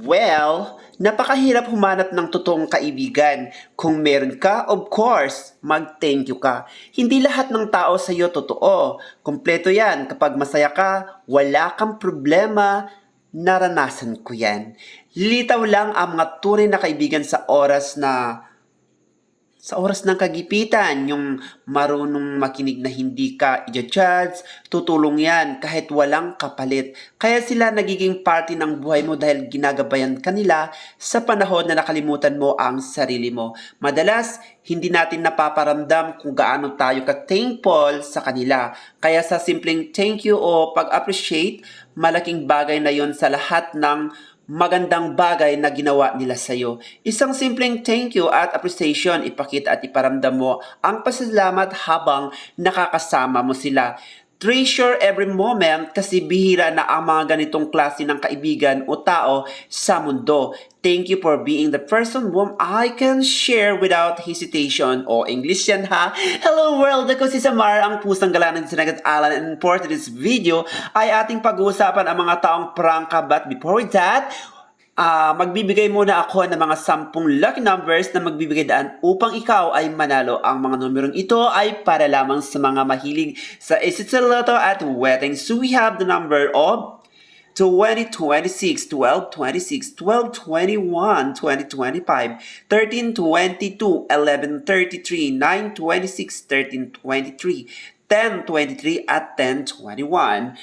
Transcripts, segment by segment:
Well, napakahirap humanap ng totoong kaibigan. Kung meron ka, of course, mag-thank you ka. Hindi lahat ng tao sa iyo totoo. Kompleto yan. Kapag masaya ka, wala kang problema, naranasan ko yan. Litaw lang ang mga tunay na kaibigan sa oras na sa oras ng kagipitan, yung marunong makinig na hindi ka i-judge, tutulong yan kahit walang kapalit. Kaya sila nagiging party ng buhay mo dahil ginagabayan kanila sa panahon na nakalimutan mo ang sarili mo. Madalas, hindi natin napaparamdam kung gaano tayo ka-thankful sa kanila. Kaya sa simpleng thank you o pag-appreciate, malaking bagay na yon sa lahat ng magandang bagay na ginawa nila sa iyo. Isang simpleng thank you at appreciation, ipakita at iparamdam mo ang pasalamat habang nakakasama mo sila. Treasure every moment kasi bihira na ang mga ganitong klase ng kaibigan o tao sa mundo. Thank you for being the person whom I can share without hesitation. O English yan ha. Hello world! Ako si Samar, ang pusang galanan sa Nagat Alan and for today's video ay ating pag-uusapan ang mga taong prangka. But before that, Ah, magbibigay muna ako ng mga sampung lucky numbers na magbibigay daan upang ikaw ay manalo. Ang mga numerong ito ay para lamang sa mga mahilig sa Isitzal Lotto at wedding. So we have the number of 20, 26, 12, 26, 12, 21, 20, 25, 13, 22, 11, 33, 9, 26, 13, 23, 10, 23, at 10, 21.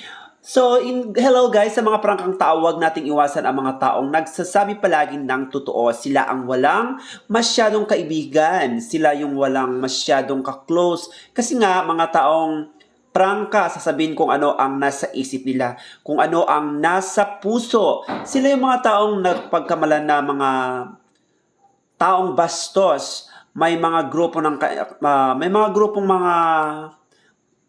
So, in, hello guys, sa mga prangkang tao, huwag nating iwasan ang mga taong nagsasabi palagi ng totoo. Sila ang walang masyadong kaibigan. Sila yung walang masyadong ka-close. Kasi nga, mga taong prangka, sasabihin kung ano ang nasa isip nila, kung ano ang nasa puso. Sila yung mga taong nagpagkamalan na mga taong bastos. May mga grupo ng ah, may mga grupong mga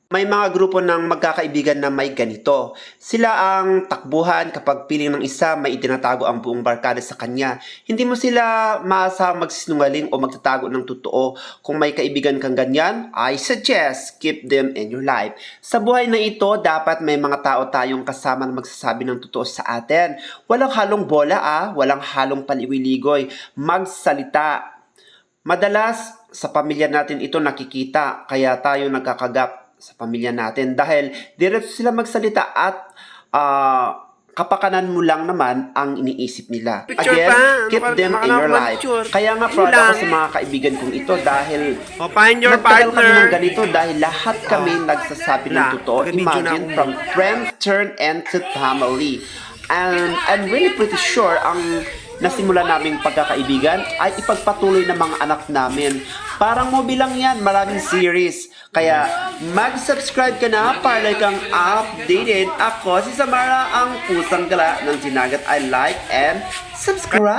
may mga grupo ng magkakaibigan na may ganito. Sila ang takbuhan kapag piling ng isa, may itinatago ang buong barkada sa kanya. Hindi mo sila maasa magsinungaling o magtatago ng totoo. Kung may kaibigan kang ganyan, I suggest keep them in your life. Sa buhay na ito, dapat may mga tao tayong kasama na magsasabi ng totoo sa atin. Walang halong bola ah, walang halong paliwiligoy. Magsalita, Madalas sa pamilya natin ito nakikita kaya tayo nagkakagap sa pamilya natin dahil diretso sila magsalita at ah, kapakanan mo lang naman ang iniisip nila. Picture Again, pa, keep maka- them in your life. picture. Kaya nga proud ako sa mga kaibigan kong ito dahil O, find your Nagtagal kami ng partner. ganito dahil lahat kami nagsasabi ng totoo. Imagine from friends turn into family. And I'm really pretty sure ang nasimula naming pagkakaibigan ay ipagpatuloy ng mga anak namin. Parang movie lang yan, maraming series. Kaya mag-subscribe ka na para kang updated. Ako si Samara, ang pusang gala ng sinagat. I like and subscribe.